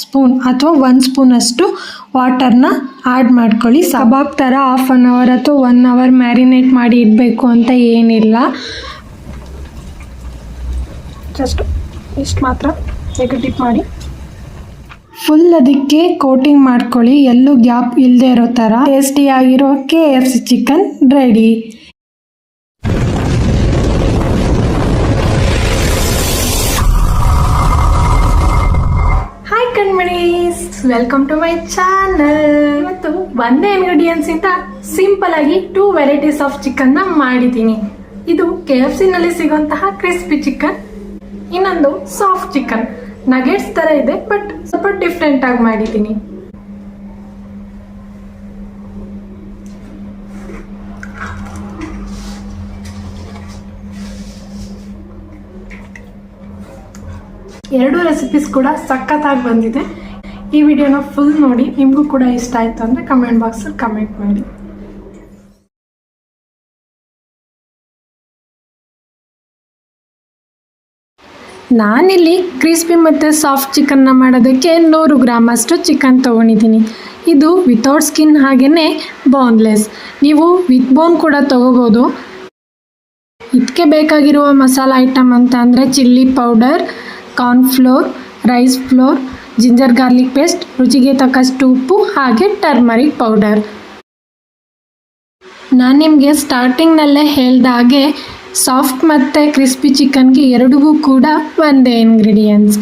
Spoon ಅಥವಾ ಒಂದು ಸ್ಪೂನಷ್ಟು ವಾಟರ್ನ ಆ್ಯಡ್ ಮಾಡ್ಕೊಳ್ಳಿ. ಸಬಾಬ್ ಥರ ಹಾಫ್ ಆನ್ ಅವರ್ ಅಥವಾ ಒನ್ ಅವರ್ ಮ್ಯಾರಿನೇಟ್ ಮಾಡಿ ಇಡಬೇಕು ಅಂತ ಏನಿಲ್ಲ. ಜಸ್ಟ್ ಇಷ್ಟು ಮಾತ್ರ ಡಿಪ್ ಮಾಡಿ. ಫುಲ್ ಅದಕ್ಕೆ ಕೋಟಿಂಗ್ ಮಾಡ್ಕೊಳ್ಳಿ. ಎಲ್ಲೂ ಗ್ಯಾಪ್ ಇಲ್ಲದೆ ಇರೋ ಥರ ಟೇಸ್ಟಿಯಾಗಿರೋ K F C chicken ready welcome to my channel ಇವತ್ತು ಒಂದೇ ಇಂಗ್ರೀಡಿಯೆಂಟ್ಸ್ ಇಂದ ಸಿಂಪಲ್ ಆಗಿ ಟೂ ವೆರೈಟೀಸ್ ಆಫ್ ಚಿಕನ್ನ ಮಾಡಿದ್ದೀನಿ. ಇದು ಕೆ ಎಫ್ ಸಿ ನಲ್ಲಿ ಸಿಗುವಂತಹ ಕ್ರಿಸ್ಪಿ ಚಿಕನ್ ಇನ್ನೊಂದು ಸಾಫ್ಟ್ ಚಿಕನ್ ನಗೆಟ್ಸ್ ತರ ಇದೆ ಬಟ್ ಸ್ವಲ್ಪ ಡಿಫ್ರೆಂಟ್ ಆಗಿ ಮಾಡಿದ್ದೀನಿ. ಎರಡು ರೆಸಿಪೀಸ್ ಕೂಡ ಸಖತ್ತಾಗಿ ಬಂದಿದೆ. ಈ ವಿಡಿಯೋನ ಫುಲ್ ನೋಡಿ, ನಿಮಗೂ ಕೂಡ ಇಷ್ಟ ಆಯಿತು ಅಂದರೆ ಕಮೆಂಟ್ ಬಾಕ್ಸಲ್ಲಿ ಕಮೆಂಟ್ ಮಾಡಿ. ನಾನಿಲ್ಲಿ ಕ್ರಿಸ್ಪಿ ಮತ್ತು ಸಾಫ್ಟ್ ಚಿಕನ್ನ ಮಾಡೋದಕ್ಕೆ ನೂರು ಗ್ರಾಮಷ್ಟು ಚಿಕನ್ ತೊಗೊಂಡಿದ್ದೀನಿ. ಇದು ವಿತೌಟ್ ಸ್ಕಿನ್ ಹಾಗೆಯೇ ಬೋನ್ಲೆಸ್ ನೀವು ವಿತ್ ಬೋನ್ ಕೂಡ ತೊಗೋಬೋದು. ಇದಕ್ಕೆ ಬೇಕಾಗಿರುವ ಮಸಾಲ ಐಟಮ್ ಅಂತ ಅಂದರೆ chilli powder cornflour rice flour ginger garlic paste, ರುಚಿಗೆ ತಕ್ಕಷ್ಟು ಉಪ್ಪು ಹಾಗೆ ಟರ್ಮರಿಕ್ ಪೌಡರ್. ನಾನು ನಿಮಗೆ ಸ್ಟಾರ್ಟಿಂಗ್ನಲ್ಲೇ ಹೇಳಿದ ಹಾಗೆ, ಸಾಫ್ಟ್ ಮತ್ತು ಕ್ರಿಸ್ಪಿ ಚಿಕನ್ಗೆ ಎರಡಿಗೂ ಕೂಡ ಒಂದೇ ಇಂಗ್ರೀಡಿಯೆಂಟ್ಸ್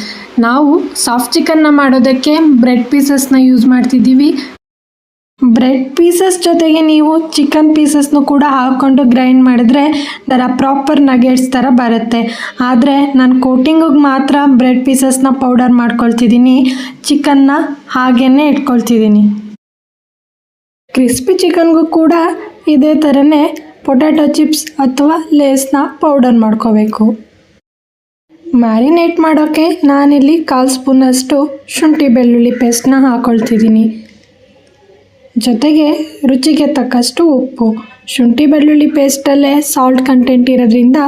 ನಾವು ಸಾಫ್ಟ್ ಚಿಕನ್ನ ಮಾಡೋದಕ್ಕೆ ಬ್ರೆಡ್ ಪೀಸಸ್ನ ಯೂಸ್ ಮಾಡ್ತಿದ್ದೀವಿ. ಬ್ರೆಡ್ ಪೀಸಸ್ ಜೊತೆಗೆ ನೀವು ಚಿಕನ್ ಪೀಸಸ್ನು ಕೂಡ ಹಾಕ್ಕೊಂಡು ಗ್ರೈಂಡ್ ಮಾಡಿದ್ರೆ ದರ ಪ್ರಾಪರ್ ನಗೆಟ್ಸ್ ಥರ ಬರುತ್ತೆ. ಆದರೆ ನಾನು ಕೋಟಿಂಗಿಗೆ ಮಾತ್ರ ಬ್ರೆಡ್ ಪೀಸಸ್ನ ಪೌಡರ್ ಮಾಡ್ಕೊಳ್ತಿದ್ದೀನಿ. ಚಿಕನ್ನ ಹಾಗೇ ಇಟ್ಕೊಳ್ತಿದ್ದೀನಿ. ಕ್ರಿಸ್ಪಿ ಚಿಕನ್ಗೂ ಕೂಡ ಇದೇ ಥರನೇ ಪೊಟ್ಯಾಟೊ ಚಿಪ್ಸ್ ಅಥವಾ ಲೇಸ್ನ ಪೌಡರ್ ಮಾಡ್ಕೋಬೇಕು. ಮ್ಯಾರಿನೇಟ್ ಮಾಡೋಕ್ಕೆ ನಾನಿಲ್ಲಿ ಕಾಲು ಸ್ಪೂನಷ್ಟು ಶುಂಠಿ ಬೆಳ್ಳುಳ್ಳಿ ಪೇಸ್ಟ್ನ ಹಾಕೊಳ್ತಿದ್ದೀನಿ. ಜೊತೆಗೆ ರುಚಿಗೆ ತಕ್ಕಷ್ಟು ಉಪ್ಪು. ಶುಂಠಿ ಬೆಳ್ಳುಳ್ಳಿ ಪೇಸ್ಟಲ್ಲೇ ಸಾಲ್ಟ್ ಕಂಟೆಂಟ್ ಇರೋದ್ರಿಂದ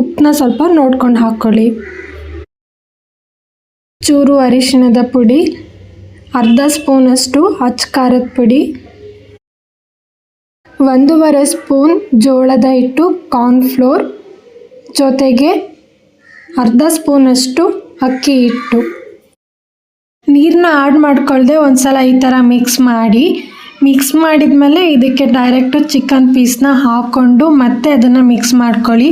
ಉಪ್ಪನ್ನ ಸ್ವಲ್ಪ ನೋಡ್ಕೊಂಡು ಹಾಕ್ಕೊಳ್ಳಿ ಚೂರು ಅರಿಶಿಣದ ಪುಡಿ, ಅರ್ಧ ಸ್ಪೂನಷ್ಟು ಅಚ್ಚ ಖಾರದ ಪುಡಿ, ಒಂದೂವರೆ ಸ್ಪೂನ್ ಜೋಳದ ಹಿಟ್ಟು ಕಾರ್ನ್ಫ್ಲೋರ್ ಜೊತೆಗೆ ಅರ್ಧ ಸ್ಪೂನಷ್ಟು ಅಕ್ಕಿ ಹಿಟ್ಟು. ನೀರನ್ನ ಆ್ಯಡ್ ಮಾಡ್ಕೊಳ್ದೆ ಒಂದು ಸಲ ಈ ಥರ ಮಿಕ್ಸ್ ಮಾಡಿ. ಮಿಕ್ಸ್ ಮಾಡಿದ್ಮೇಲೆ ಇದಕ್ಕೆ ಡೈರೆಕ್ಟು ಚಿಕನ್ ಪೀಸ್ನ ಹಾಕ್ಕೊಂಡು ಮತ್ತೆ ಅದನ್ನು ಮಿಕ್ಸ್ ಮಾಡ್ಕೊಳ್ಳಿ.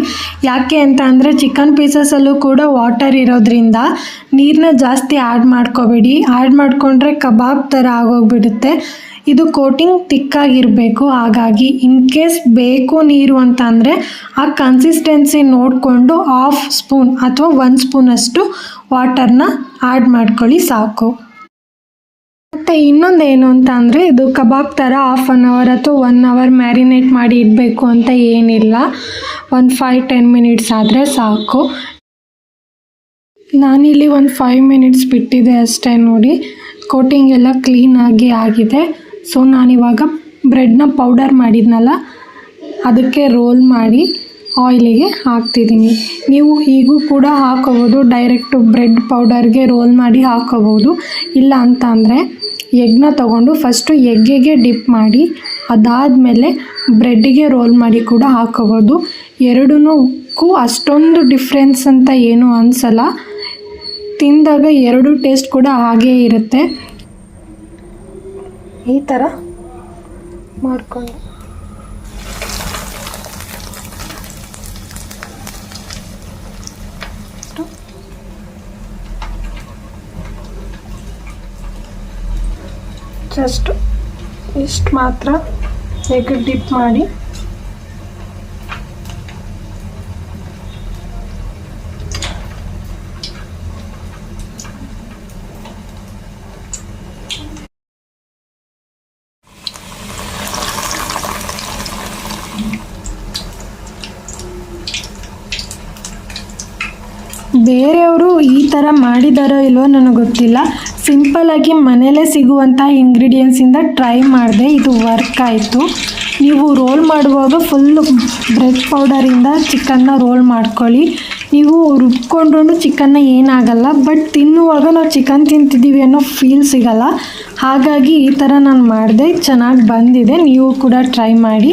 ಯಾಕೆ ಅಂತ ಅಂದರೆ ಚಿಕನ್ ಪೀಸಸಲ್ಲೂ ಕೂಡ ವಾಟರ್ ಇರೋದ್ರಿಂದ ನೀರನ್ನ ಜಾಸ್ತಿ ಆ್ಯಡ್ ಮಾಡ್ಕೋಬೇಡಿ. ಆ್ಯಡ್ ಮಾಡಿಕೊಂಡ್ರೆ ಕಬಾಬ್ ಥರ ಆಗೋಗ್ಬಿಡುತ್ತೆ. ಇದು ಕೋಟಿಂಗ್ ತಿಕ್ಕಾಗಿರಬೇಕು. ಹಾಗಾಗಿ ಇನ್ ಕೇಸ್ ಬೇಕು ನೀರು ಅಂತ ಅಂದರೆ ಆ ಕನ್ಸಿಸ್ಟೆನ್ಸಿ ನೋಡಿಕೊಂಡು ಹಾಫ್ ಸ್ಪೂನ್ ಅಥವಾ ಒಂದು ಸ್ಪೂನಷ್ಟು ವಾಟರ್ನ ಆ್ಯಡ್ ಮಾಡ್ಕೊಳ್ಳಿ ಸಾಕು. ಮತ್ತು ಇನ್ನೊಂದು ಏನು ಅಂತ ಅಂದರೆ ಇದು ಕಬಾಬ್ ಥರ ಹಾಫ್ ಆನ್ ಅವರ್ ಅಥವಾ ಒನ್ ಅವರ್ ಮ್ಯಾರಿನೇಟ್ ಮಾಡಿ ಇಡಬೇಕು ಅಂತ ಏನಿಲ್ಲ. ಒಂದು ಫೈವ್ ಟೆನ್ ಮಿನಿಟ್ಸ್ ಆದರೆ ಸಾಕು. ನಾನಿಲ್ಲಿ ಒಂದು ಫೈವ್ ಮಿನಿಟ್ಸ್ ಬಿಟ್ಟಿದೆ ಅಷ್ಟೇ ನೋಡಿ. ಕೋಟಿಂಗ್ ಎಲ್ಲ ಕ್ಲೀನಾಗಿ ಆಗಿದೆ. ಸೊ ನಾನಿವಾಗ ಬ್ರೆಡ್ನ ಪೌಡರ್ ಮಾಡಿದ್ನಲ್ಲ, ಅದಕ್ಕೆ ರೋಲ್ ಮಾಡಿ. ಆಯಿಲಿಗೆ ಹಾಕ್ತಿದ್ದೀನಿ. ನೀವು ಹೀಗೂ ಕೂಡ ಹಾಕೋಬೋದು ಡೈರೆಕ್ಟು ಬ್ರೆಡ್ ಪೌಡರ್ಗೆ ರೋಲ್ ಮಾಡಿ ಹಾಕೋಬೋದು ಇಲ್ಲ ಅಂತ ಅಂದರೆ ಎಗ್ನ ತಗೊಂಡು ಫಸ್ಟು ಎಗ್ಗೆಗೆ ಡಿಪ್ ಮಾಡಿ, ಅದಾದಮೇಲೆ ಬ್ರೆಡ್ಡಿಗೆ ರೋಲ್ ಮಾಡಿ ಕೂಡ ಹಾಕೋಬೋದು ಎರಡೂ ಅಷ್ಟೊಂದು ಡಿಫ್ರೆನ್ಸ್ ಅಂತ ಏನೂ ಅನಿಸಲ್ಲ. ತಿಂದಾಗ ಎರಡು ಟೇಸ್ಟ್ ಕೂಡ ಹಾಗೇ ಇರುತ್ತೆ. ಈ ಥರ ಮಾಡಿಕೊಂಡು. ಜಸ್ಟ್ ಇಷ್ಟು ಮಾತ್ರ. ಎಗ್ ಡಿಪ್ ಮಾಡಿ. ಬೇರೆಯವರು ಈ ಥರ ಮಾಡಿದಾರೋ ಇಲ್ವೋ ನನಗೆ ಗೊತ್ತಿಲ್ಲ. ಸಿಂಪಲ್ಲಾಗಿ ಮನೇಲೇ ಸಿಗುವಂಥ ಇಂಗ್ರೀಡಿಯೆಂಟ್ಸಿಂದ ಟ್ರೈ ಮಾಡಿದೆ ಇದು ವರ್ಕ್ ಆಯಿತು. ನೀವು ರೋಲ್ ಮಾಡುವಾಗ ಫುಲ್ಲು ಬ್ರೆಡ್ ಪೌಡರಿಂದ ಚಿಕನ್ನ ರೋಲ್ ಮಾಡ್ಕೊಳ್ಳಿ. ನೀವು ರುಬ್ಕೊಂಡ್ರೂ ಚಿಕನ್ನ ಏನಾಗಲ್ಲ ಬಟ್ ತಿನ್ನುವಾಗ ನಾವು ಚಿಕನ್ ತಿಂತಿದ್ದೀವಿ ಅನ್ನೋ ಫೀಲ್ ಸಿಗಲ್ಲ. ಹಾಗಾಗಿ ಈ ಥರ ನಾನು ಮಾಡಿದೆ, ಚೆನ್ನಾಗಿ ಬಂದಿದೆ. ನೀವು ಕೂಡ ಟ್ರೈ ಮಾಡಿ.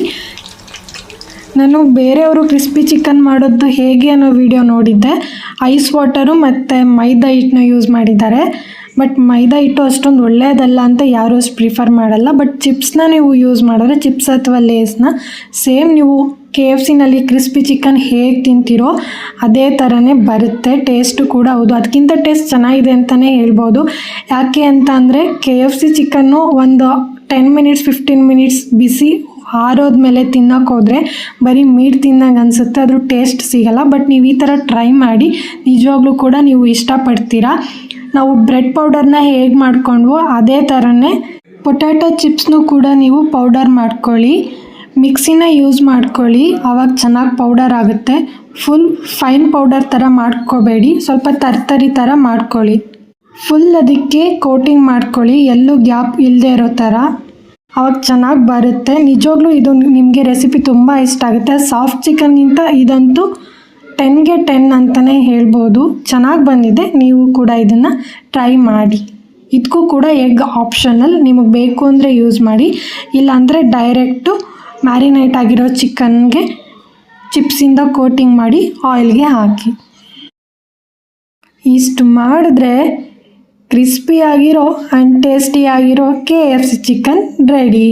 ನಾನು ಬೇರೆಯವರು ಕ್ರಿಸ್ಪಿ ಚಿಕನ್ ಮಾಡೋದು ಹೇಗೆ ಅನ್ನೋ ವಿಡಿಯೋ ನೋಡಿದ್ದೆ. ಐಸ್ ವಾಟರು ಮತ್ತು ಮೈದಾ ಹಿಟ್ಟನ್ನ ಯೂಸ್ ಮಾಡಿದ್ದಾರೆ. ಬಟ್ ಮೈದಾ ಹಿಟ್ಟು ಅಷ್ಟೊಂದು ಒಳ್ಳೆಯದಲ್ಲ ಅಂತ ಯಾರೂ ಅಷ್ಟು ಪ್ರಿಫರ್ ಮಾಡಲ್ಲ. ಬಟ್ ಚಿಪ್ಸ್ನ ನೀವು ಯೂಸ್ ಮಾಡಿದ್ರೆ ಚಿಪ್ಸ್ ಅಥವಾ ಲೇಸ್ನ ಸೇಮ್ ನೀವು ಕೆ ಎಫ್ ಸಿನಲ್ಲಿ ಕ್ರಿಸ್ಪಿ ಚಿಕನ್ ಹೇಗೆ ತಿಂತೀರೋ ಅದೇ ಥರನೇ ಬರುತ್ತೆ. ಟೇಸ್ಟು ಕೂಡ ಹೌದು. ಅದಕ್ಕಿಂತ ಟೇಸ್ಟ್ ಚೆನ್ನಾಗಿದೆ ಅಂತಲೇ ಹೇಳ್ಬೋದು. ಯಾಕೆ ಅಂತ ಅಂದರೆ ಕೆ ಎಫ್ ಸಿ ಚಿಕನ್ನು ಒಂದು ಟೆನ್ ಮಿನಿಟ್ಸ್ ಫಿಫ್ಟೀನ್ ಮಿನಿಟ್ಸ್ ಬಿಸಿ ಆರೋದ್ಮೇಲೆ ಮೇಲೆ ಹೋದರೆ ಬರೀ ಮೀಟ್ ತಿನ್ನಂಗೆ ಅನಿಸುತ್ತೆ, ಅದ್ರ ಟೇಸ್ಟ್ ಸಿಗಲ್ಲ. ಬಟ್ ನೀವು ಈ ಥರ ಟ್ರೈ ಮಾಡಿ, ನಿಜವಾಗ್ಲೂ ಕೂಡ ನೀವು ಇಷ್ಟಪಡ್ತೀರಾ? ನಾವು ಬ್ರೆಡ್ ಪೌಡರ್ನ ಹೇಗೆ ಮಾಡ್ಕೊಂಡ್ವೋ ಅದೇ ಥರನೇ ಪೊಟ್ಯಾಟೊ ಚಿಪ್ಸ್ನು ಕೂಡ ನೀವು ಪೌಡರ್ ಮಾಡ್ಕೊಳ್ಳಿ. ಮಿಕ್ಸಿನ ಯೂಸ್ ಮಾಡ್ಕೊಳ್ಳಿ. ಆವಾಗ ಚೆನ್ನಾಗಿ ಪೌಡರ್ ಆಗುತ್ತೆ. ಫುಲ್ ಫೈನ್ ಪೌಡರ್ ಥರ ಮಾಡ್ಕೋಬೇಡಿ. ಸ್ವಲ್ಪ ತರ್ತರಿ ಥರ ಮಾಡ್ಕೊಳ್ಳಿ. ಫುಲ್ ಅದಕ್ಕೆ ಕೋಟಿಂಗ್ ಮಾಡ್ಕೊಳ್ಳಿ. ಎಲ್ಲೂ ಗ್ಯಾಪ್ ಇಲ್ಲದೆ ಇರೋ ಥರ ಅವಾಗ ಚೆನ್ನಾಗಿ ಬರುತ್ತೆ. ನಿಜವಾಗ್ಲೂ ಇದು ನಿಮಗೆ ರೆಸಿಪಿ ತುಂಬ ಇಷ್ಟ ಆಗುತ್ತೆ. ಸಾಫ್ಟ್ ಚಿಕನ್ಗಿಂತ ಇದಂತೂ ಟೆನ್ಗೆ ಟೆನ್ ಅಂತಲೇ ಹೇಳ್ಬೋದು. ಚೆನ್ನಾಗಿ ಬಂದಿದೆ. ನೀವು ಕೂಡ ಇದನ್ನು ಟ್ರೈ ಮಾಡಿ. ಇದಕ್ಕೂ ಕೂಡ ಎಗ್ ಆಪ್ಷನಲ್ ನಿಮಗೆ ಬೇಕು ಅಂದರೆ ಯೂಸ್ ಮಾಡಿ. ಇಲ್ಲಾಂದರೆ ಡೈರೆಕ್ಟು ಮ್ಯಾರಿನೇಟ್ ಆಗಿರೋ ಚಿಕನ್ಗೆ ಚಿಪ್ಸಿಂದ ಕೋಟಿಂಗ್ ಮಾಡಿ ಆಯಿಲ್ಗೆ ಹಾಕಿ. ಇಷ್ಟು ಮಾಡಿದ್ರೆ ಕ್ರಿಸ್ಪಿ ಆಗಿರೋ ಆ್ಯಂಡ್ ಟೇಸ್ಟಿ ಆಗಿರೋ K F C chicken ready